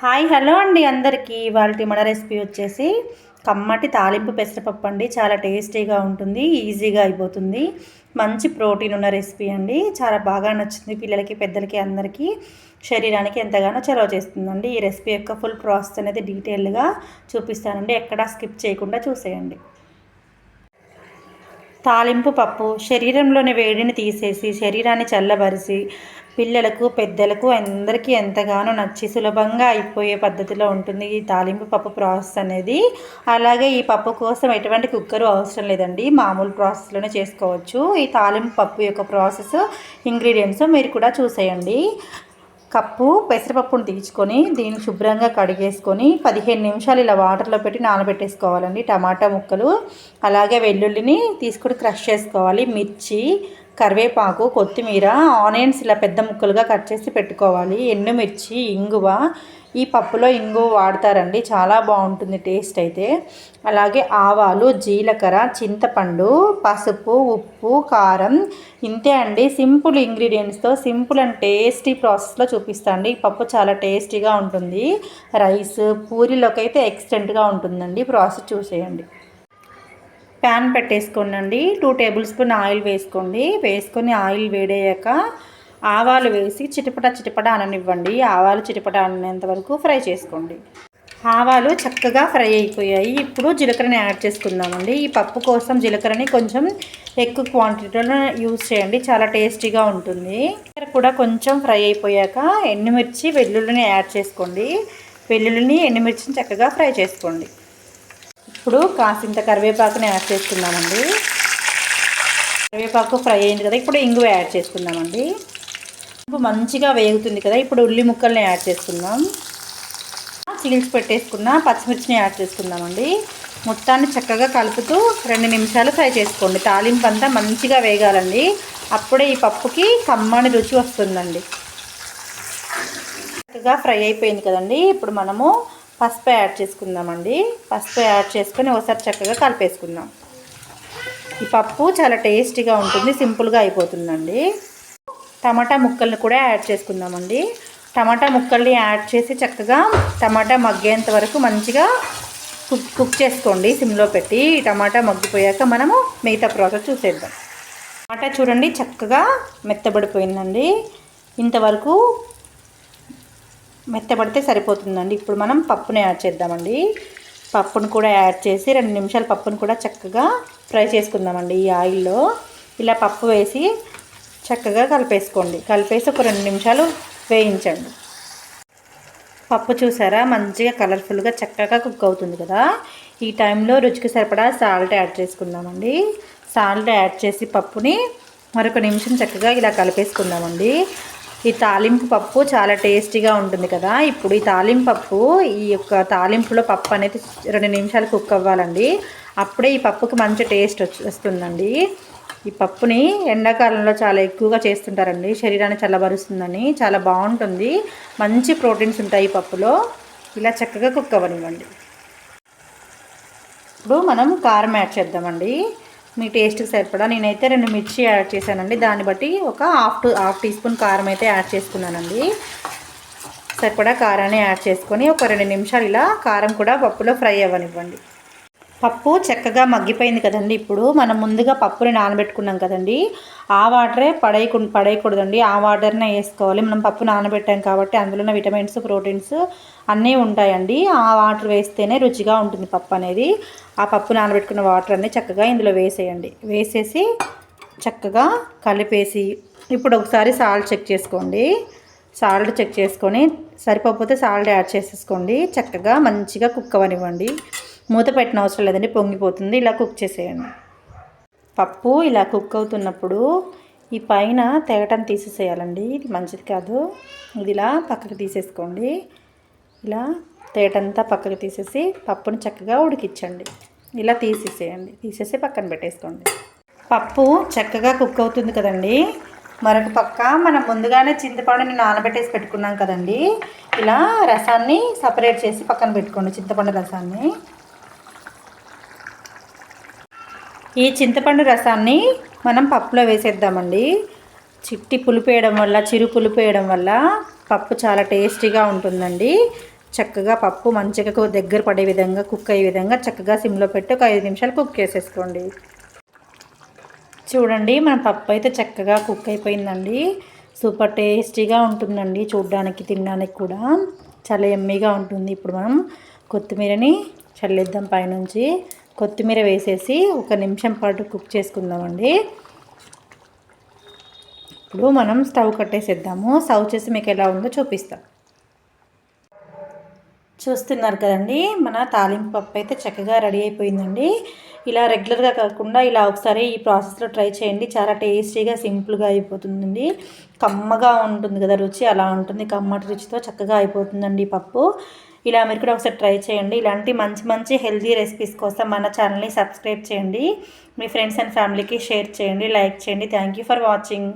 Hi hello అండి అందరికీ. ఇవాళ మన రెసిపీ వచ్చేసి కమ్మటి తాలింపు పెసరపప్పు అండి. చాలా టేస్టీగా ఉంటుంది ఈజీగా అయిపోతుంది. మంచి ప్రోటీన్ ఉన్న రెసిపీ అండి. చాలా బాగా నచ్చింది పిల్లలకి పెద్దలకి అందరికీ. శరీరానికి ఎంతగానో చలవ చేస్తుందండి. ఈ రెసిపీ యొక్క ఫుల్ ప్రాసెస్ అనేది డీటెయిల్గా చూపిస్తానండి. ఎక్కడా స్కిప్ చేయకుండా చూసేయండి. తాలింపు పప్పు శరీరంలోని వేడిని తీసేసి శరీరాన్ని చల్లబరిచి పిల్లలకు పెద్దలకు అందరికీ ఎంతగానో నచ్చి సులభంగా అయిపోయే పద్ధతిలో ఉంటుంది ఈ తాలింపు పప్పు ప్రాసెస్ అనేది. అలాగే ఈ పప్పు కోసం ఎటువంటి కుక్కరు అవసరం లేదండి. మామూలు ప్రాసెస్లోనే చేసుకోవచ్చు. ఈ తాలింపు పప్పు యొక్క ప్రాసెస్ ఇంగ్రీడియంట్స్ మీరు కూడా చూసేయండి. కప్పు పెసరపప్పును తీసుకొని దీన్ని శుభ్రంగా కడిగేసుకొని పదిహేను నిమిషాలు ఇలా వాటర్లో పెట్టి నానబెట్టేసుకోవాలండి. టమాటా ముక్కలు అలాగే వెల్లుల్లిని తీసుకొని క్రష్ చేసుకోవాలి. మిర్చి కరివేపాకు కొత్తిమీర ఆనియన్స్ ఇలా పెద్ద ముక్కలుగా కట్ చేసి పెట్టుకోవాలి. ఎండుమిర్చి ఇంగువ. ఈ పప్పులో ఇంగువ వాడతారండి. చాలా బాగుంటుంది టేస్ట్ అయితే. అలాగే ఆవాలు జీలకర్ర చింతపండు పసుపు ఉప్పు కారం. ఇంతే అండి. సింపుల్ ఇంగ్రీడియంట్స్తో సింపుల్ అండ్ టేస్టీ ప్రాసెస్లో చూపిస్తాండి ఈ పప్పు చాలా టేస్టీగా ఉంటుంది. రైస్ పూరిలోకి అయితే ఎక్స్టెంట్గా ఉంటుందండి. ప్రాసెస్ చూసేయండి. ప్యాన్ పెట్టేసుకోండి టూ టేబుల్ స్పూన్ ఆయిల్ వేసుకోండి. వేసుకొని ఆయిల్ వేడయ్యాక ఆవాలు వేసి చిటపట చిటపట అననివ్వండి. ఆవాలు చిటపట అనేంత వరకు ఫ్రై చేసుకోండి. ఆవాలు చక్కగా ఫ్రై అయిపోయాయి. ఇప్పుడు జీలకర్రని యాడ్ చేసుకుందామండి. ఈ పప్పు కోసం జీలకర్రని కొంచెం ఎక్కువ క్వాంటిటీలో యూజ్ చేయండి. చాలా టేస్టీగా ఉంటుంది. కూడా కొంచెం ఫ్రై అయిపోయాక ఎండుమిర్చి వెల్లుల్లిని యాడ్ చేసుకోండి. వెల్లుల్లిని ఎండుమిర్చిని చక్కగా ఫ్రై చేసుకోండి. ఇప్పుడు కాసింత కరివేపాకుని యాడ్ చేసుకుందామండి. కరివేపాకు ఫ్రై అయింది కదా ఇప్పుడు ఇంగువ యాడ్ చేసుకుందామండి. ఇప్పుడు మంచిగా వేగుతుంది కదా ఇప్పుడు ఉల్లి ముక్కల్ని యాడ్ చేసుకుందాం. చీల్చి పెట్టేసుకున్న పచ్చిమిర్చిని యాడ్ చేసుకుందామండి. మొత్తాన్ని చక్కగా కలుపుతూ రెండు నిమిషాలు ఫ్రై చేసుకోండి. తాలింపు అంతా మంచిగా వేగాలండి. అప్పుడే ఈ పప్పుకి కమ్మని రుచి వస్తుందండి. చక్కగా ఫ్రై అయిపోయింది కదండి. ఇప్పుడు మనము పసుపు యాడ్ చేసుకుందామండి. పసుపు యాడ్ చేసుకొని ఒకసారి చక్కగా కలిపేసుకుందాం. ఈ పప్పు చాలా టేస్టీగా ఉంటుంది సింపుల్గా అయిపోతుందండి. టమాటా ముక్కల్ని కూడా యాడ్ చేసుకుందామండి. టమాటా ముక్కల్ని యాడ్ చేసి చక్కగా టమాటా మగ్గేంత వరకు మంచిగా కుక్ కుక్ చేసుకోండి సిమ్లో పెట్టి. టమాటా మగ్గిపోయాక మనము మిగతా ప్రాసెస్ చూసేద్దాం. టమాటా చూడండి చక్కగా మెత్తబడిపోయిందండి. ఇంతవరకు మెత్తబడితే సరిపోతుందండి. ఇప్పుడు మనం పప్పుని యాడ్ చేద్దామండి. పప్పును కూడా యాడ్ చేసి రెండు నిమిషాలు పప్పును కూడా చక్కగా ఫ్రై చేసుకుందామండి ఈ ఆయిల్లో. ఇలా పప్పు వేసి చక్కగా కలిపేసుకోండి. కలిపేసి ఒక రెండు నిమిషాలు వేయించండి. పప్పు చూసారా? మంచిగా కలర్ఫుల్గా చక్కగా కుక్ అవుతుంది కదా. ఈ టైంలో రుచికి సరిపడా సాల్ట్ యాడ్ చేసుకుందామండి. సాల్ట్ యాడ్ చేసి పప్పుని మరొక నిమిషం చక్కగా ఇలా కలిపేసుకుందామండి. ఈ తాలింపు పప్పు చాలా టేస్టీగా ఉంటుంది కదా. ఇప్పుడు ఈ తాలింపు పప్పు ఈ యొక్క తాలింపులో పప్పు అనేది రెండు నిమిషాలు కుక్ అవ్వాలండి. అప్పుడే ఈ పప్పుకి మంచి టేస్ట్ వస్తుందండి. ఈ పప్పుని ఎండాకాలంలో చాలా ఎక్కువగా చేస్తుంటారండి. శరీరాన్ని చల్లబరుస్తుందని చాలా బాగుంటుంది. మంచి ప్రోటీన్స్ ఉంటాయి ఈ పప్పులో. ఇలా చక్కగా కుక్ అవ్వనివ్వండి. ఇప్పుడు మనం కారం యాడ్ చేద్దామండి. మీ టేస్ట్కి సరిపడా. నేనైతే రెండు మిర్చి యాడ్ చేశానండి. దాన్ని బట్టి ఒక half to half teaspoon కారం అయితే యాడ్ చేసుకున్నానండి. సరిపడా కారాన్ని యాడ్ చేసుకొని ఒక రెండు నిమిషాలు ఇలా కారం కూడా పప్పులో ఫ్రై అవ్వనివ్వండి. పప్పు చక్కగా మగ్గిపోయింది కదండి. ఇప్పుడు మనం ముందుగా పప్పుని నానబెట్టుకున్నాం కదండి. ఆ వాటరే పడేయకు పడేయకూడదండి. ఆ వాటర్నే వేసుకోవాలి. మనం పప్పు నానబెట్టాం కాబట్టి అందులో విటమిన్స్ ప్రోటీన్స్ అన్నీ ఉంటాయండి. ఆ వాటర్ వేస్తేనే రుచిగా ఉంటుంది పప్పు అనేది. ఆ పప్పు నానబెట్టుకున్న వాటర్ అన్నీ చక్కగా ఇందులో వేసేయండి. వేసేసి చక్కగా కలిపేసి ఇప్పుడు ఒకసారి సాల్ట్ చెక్ చేసుకోండి. సాల్ట్ చెక్ చేసుకొని సరిపోతే సాల్ట్ యాడ్ చేసేసుకోండి. చక్కగా మంచిగా కుక్ అవ్వనివ్వండి మూత పెట్టిన అవసరం లేదండి పొంగిపోతుంది. ఇలా కుక్ చేసేయండి. పప్పు ఇలా కుక్ అవుతున్నప్పుడు ఈ పైన తెగటం తీసేసేయాలండి. ఇది మంచిది కాదు. ఇది ఇలా పక్కకు తీసేసుకోండి. ఇలా తేటంతా పక్కకు తీసేసి పప్పుని చక్కగా ఉడికించండి. ఇలా తీసేసేయండి. తీసేసి పక్కన పెట్టేసుకోండి. పప్పు చక్కగా కుక్ అవుతుంది కదండి. మరొక పక్క మనం ముందుగానే చింతపండుని నానబెట్టేసి పెట్టుకున్నాం కదండి. ఇలా రసాన్ని సపరేట్ చేసి పక్కన పెట్టుకోండి చింతపండు రసాన్ని. ఈ చింతపండు రసాన్ని మనం పప్పులో వేసేద్దామండి. చిట్టి పులుపు వేయడం వల్ల చిరు పులుపు వేయడం వల్ల పప్పు చాలా టేస్టీగా ఉంటుందండి. చక్కగా పప్పు మంచిగా దగ్గర పడే విధంగా కుక్ అయ్యే విధంగా చక్కగా సిమ్లో పెట్టి ఒక ఐదు నిమిషాలు కుక్ చేసేసుకోండి. చూడండి మన పప్పు అయితే చక్కగా కుక్ అయిపోయిందండి. సూపర్ టేస్టీగా ఉంటుందండి చూడ్డానికి తినడానికి కూడా. చాలా ఎమ్మీగా ఉంటుంది. ఇప్పుడు మనం కొత్తిమీరని చల్లేద్దాం పైనుంచి. కొత్తిమీర వేసేసి ఒక నిమిషం పాటు కుక్ చేసుకుందామండి. ఇప్పుడు మనం స్టవ్ కట్టేసేద్దాము. సర్వ్ చేసి మీకు ఎలా ఉందో చూపిస్తాం. చూస్తున్నారు కదండి మన తాలింపు పప్పు అయితే చక్కగా రెడీ అయిపోయిందండి. ఇలా రెగ్యులర్గా కాకుండా ఇలా ఒకసారి ఈ ప్రాసెస్లో ట్రై చేయండి. చాలా టేస్టీగా సింపుల్గా అయిపోతుందండి. కమ్మగా ఉంటుంది కదా రుచి అలా ఉంటుంది. కమ్మటి రుచితో చక్కగా అయిపోతుందండి పప్పు. ఇలా మీరు కూడా ఒకసారి ట్రై చేయండి. ఇలాంటి మంచి మంచి హెల్దీ రెసిపీస్ కోసం మన ఛానల్ని సబ్స్క్రైబ్ చేయండి. మీ ఫ్రెండ్స్ అండ్ ఫ్యామిలీకి షేర్ చేయండి లైక్ చేయండి. Thank you for watching.